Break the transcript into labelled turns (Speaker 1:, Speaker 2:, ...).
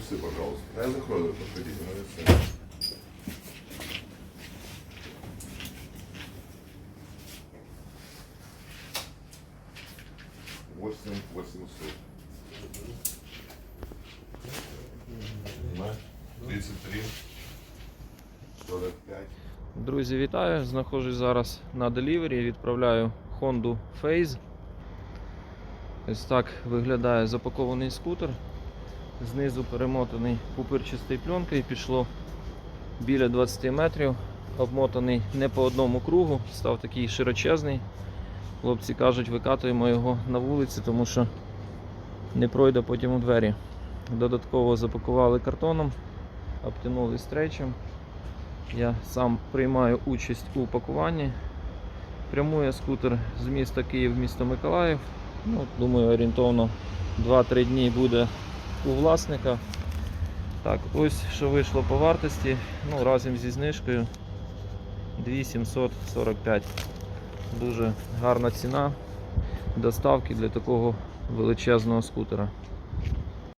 Speaker 1: весы, пожалуйста. Я закрою, подходите на весы. Восемь восемьсот.
Speaker 2: Друзі, вітаю! Знаходжусь зараз на делівері. Відправляю Honda Phase. Ось так виглядає запакований скутер. Знизу перемотаний пупирчастою пленкою. Пішло біля 20 метрів. Обмотаний не по одному кругу, став такий широчезний. Хлопці кажуть, викатуємо його на вулиці, тому що не пройде потім у двері. Додатково запакували картоном, обтянули стрейчем. Я сам приймаю участь у пакуванні. Прямує скутер з міста Київ в місто Миколаїв. Ну, думаю, орієнтовно 2-3 дні буде у власника. Так, ось що вийшло по вартості. Ну, разом зі знижкою 2745. Дуже гарна ціна доставки для такого величезного скутера.